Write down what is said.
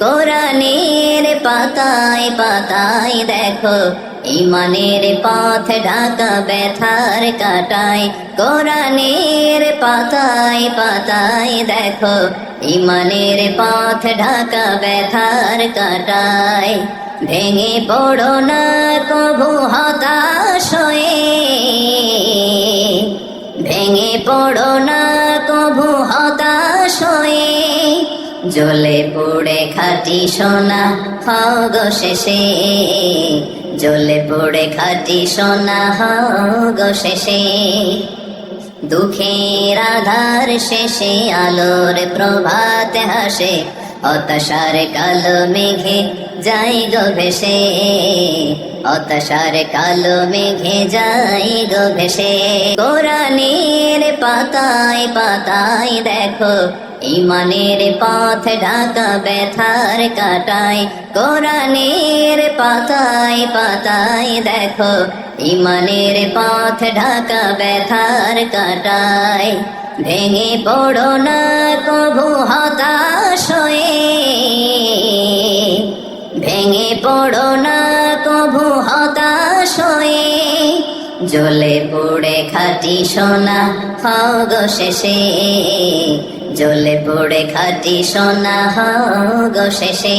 কোরআনের পাতায় পাতায় দেখো, ইমানের পথ ঢাকা ব্যথার কাটায়। কোরআনের পাতায় পাতায় দেখো, ইমানের পথ ঢাকা ব্যথার কাটায়। ভেঙে পড়ো না কবু হতাশ হয়ে। ভেঙে পড়ো না কবু হতাশ জ্বলে পড়ে খাটি সোনা হও গো শেষে জ্বলে পড়ে খাটি সোনা হও শেষে দুঃখের আধার শেষে আলোর প্রভাত হাসে, হতাশার কালো মেঘে যাই গো ভেসে। হতাশার কালো মেঘে যাই গো ভেসে। কোরআনের পাতায় পাতায় দেখো, ইমানের পথ ঢাকা ব্যথার কাটায়, কোরআনের পাতায় পাতায় দেখো, ইমানের পথ ঢাকা ব্যথার কাটায়। ভেঙে পড়ো না কবু হতাশ ভেঙে পড়ো না কবু হতাশ জ্বলে পড়ে খাটি সোনা হগ শেষে। জ্বলে পড়ে খাটি সোনা হও গো শেষে।